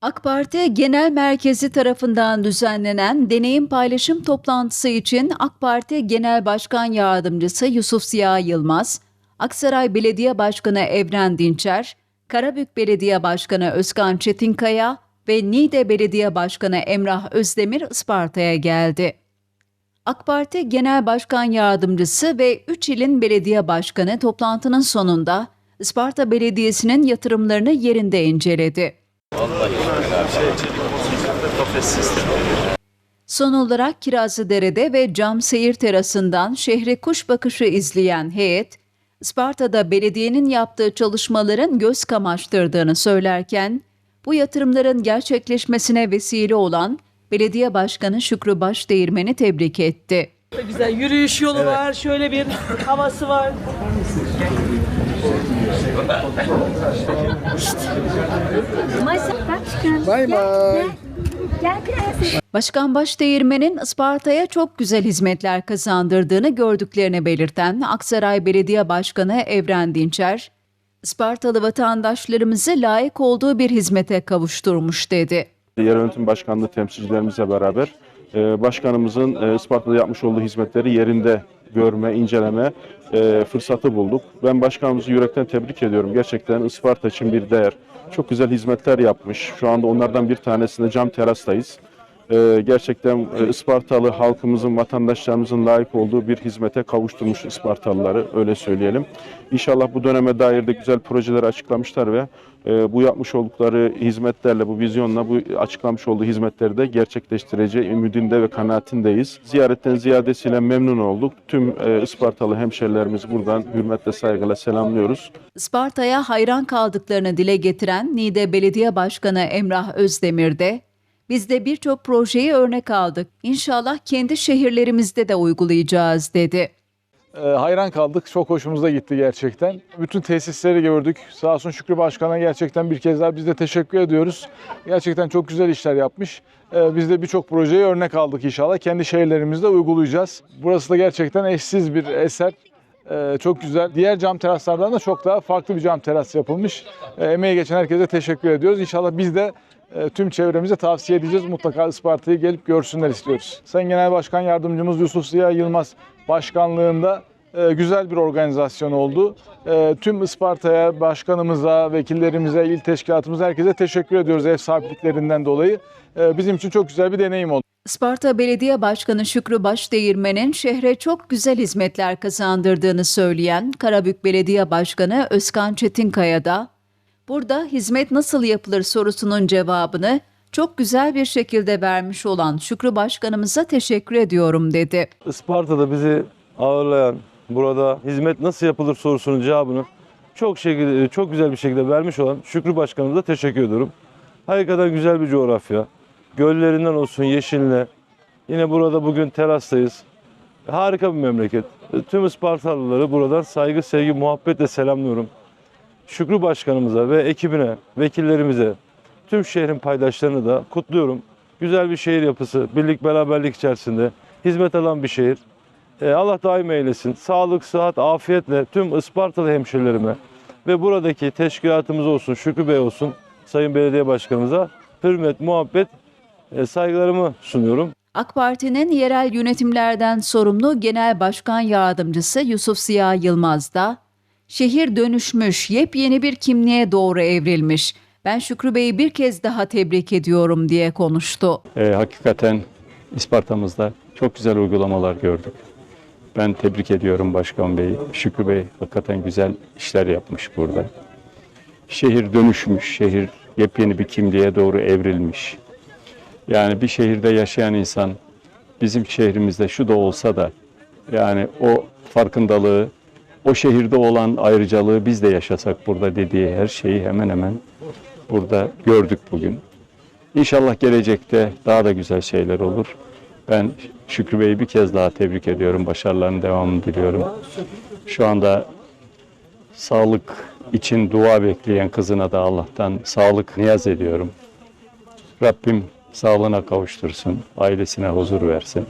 AK Parti Genel Merkezi tarafından düzenlenen deneyim paylaşım toplantısı için AK Parti Genel Başkan Yardımcısı Yusuf Ziya Yılmaz, Aksaray Belediye Başkanı Evren Dinçer, Karabük Belediye Başkanı Özkan Çetinkaya ve Niğde Belediye Başkanı Emrah Özdemir Isparta'ya geldi. AK Parti Genel Başkan Yardımcısı ve 3 ilin belediye başkanı toplantının sonunda Isparta Belediyesi'nin yatırımlarını yerinde inceledi. Son olarak Kirazlıdere'de ve Cam Seyir Terası'ndan şehre kuş bakışı izleyen heyet, Isparta'da belediyenin yaptığı çalışmaların göz kamaştırdığını söylerken, bu yatırımların gerçekleşmesine vesile olan Belediye Başkanı Şükrü Başdeğirmen'i tebrik etti. Güzel yürüyüş yolu var, şöyle bir havası var. Bay bay. Başkan Başdeğirmen'in Isparta'ya çok güzel hizmetler kazandırdığını gördüklerini belirten Aksaray Belediye Başkanı Evren Dinçer, Ispartalı vatandaşlarımızı layık olduğu bir hizmete kavuşturmuş dedi. Yerel yönetim başkanlığı temsilcilerimizle beraber başkanımızın e, Isparta'da yapmış olduğu hizmetleri yerinde görme, inceleme e, fırsatı bulduk. Ben başkanımızı yürekten tebrik ediyorum. Gerçekten Isparta için bir değer. Çok güzel hizmetler yapmış. Şu anda onlardan bir tanesinde cam terastayız. E, gerçekten e, Ispartalı halkımızın, vatandaşlarımızın layık olduğu bir hizmete kavuşturmuş Ispartalıları öyle söyleyelim. İnşallah bu döneme dair de güzel projeler açıklamışlar ve e, bu yapmış oldukları hizmetlerle, bu vizyonla bu açıklamış olduğu hizmetleri de gerçekleştireceği ümidinde ve kanaatindeyiz. Ziyaretten ziyadesiyle memnun olduk. Tüm e, Ispartalı hemşerilerimizi buradan hürmetle saygıyla selamlıyoruz. Isparta'ya hayran kaldıklarını dile getiren Niğde Belediye Başkanı Emrah Özdemir de, biz de birçok projeyi örnek aldık. İnşallah kendi şehirlerimizde de uygulayacağız dedi. Ee, hayran kaldık. Çok hoşumuza gitti gerçekten. Bütün tesisleri gördük. Sağ olsun Şükrü Başkan'a gerçekten bir kez daha biz de teşekkür ediyoruz. Gerçekten çok güzel işler yapmış. Ee, biz de birçok projeyi örnek aldık inşallah. Kendi şehirlerimizde uygulayacağız. Burası da gerçekten eşsiz bir eser. Ee, çok güzel. Diğer cam teraslardan da çok daha farklı bir cam teras yapılmış. Emeği geçen herkese teşekkür ediyoruz. İnşallah biz de e, tüm çevremize tavsiye edeceğiz. Mutlaka Isparta'yı gelip görsünler istiyoruz. Sayın Genel Başkan Yardımcımız Yusuf Ziya Yılmaz başkanlığında e, güzel bir organizasyon oldu. E, Tüm Isparta'ya, başkanımıza, vekillerimize, il teşkilatımıza herkese teşekkür ediyoruz ev sahipliklerinden dolayı. E, Bizim için çok güzel bir deneyim oldu. Isparta Belediye Başkanı Şükrü Başdeğirmen'in şehre çok güzel hizmetler kazandırdığını söyleyen Karabük Belediye Başkanı Özkan Çetinkaya da burada hizmet nasıl yapılır sorusunun cevabını çok güzel bir şekilde vermiş olan Şükrü Başkanımıza teşekkür ediyorum dedi. Isparta'da bizi ağırlayan, burada hizmet nasıl yapılır sorusunun cevabını çok şekilde, çok güzel bir şekilde vermiş olan Şükrü Başkanımıza teşekkür ediyorum. Hakikaten güzel bir coğrafya. Göllerinden olsun yeşiline. Yine burada bugün terastayız. Harika bir memleket. Tüm Ispartalıları buradan saygı, sevgi, muhabbetle selamlıyorum. Şükrü Başkanımıza ve ekibine, vekillerimize, tüm şehrin paydaşlarını da kutluyorum. Güzel bir şehir yapısı, birlik beraberlik içerisinde hizmet alan bir şehir. Ee, Allah daim eylesin. Sağlık, sıhhat, afiyetle tüm Ispartalı hemşerilerime ve buradaki teşkilatımız olsun, Şükrü Bey olsun, Sayın Belediye Başkanımıza hürmet, muhabbet, e, saygılarımı sunuyorum. AK Parti'nin yerel yönetimlerden sorumlu Genel Başkan Yardımcısı Yusuf Ziya Yılmaz da, şehir dönüşmüş, yepyeni bir kimliğe doğru evrilmiş. Ben Şükrü Bey'i bir kez daha tebrik ediyorum diye konuştu. E, hakikaten İsparta'mızda çok güzel uygulamalar gördük. Ben tebrik ediyorum Başkan Bey, Şükrü Bey hakikaten güzel işler yapmış burada. Şehir dönüşmüş, şehir yepyeni bir kimliğe doğru evrilmiş. Yani bir şehirde yaşayan insan bizim şehrimizde şu da olsa da yani o farkındalığı, o şehirde olan ayrıcalığı biz de yaşasak burada dediği her şeyi hemen hemen burada gördük bugün. İnşallah gelecekte daha da güzel şeyler olur. Ben Şükrü Bey'i bir kez daha tebrik ediyorum. Başarılarının devamını diliyorum. Şu anda sağlık için dua bekleyen kızına da Allah'tan sağlık niyaz ediyorum. Rabbim sağlığına kavuştursun, ailesine huzur versin.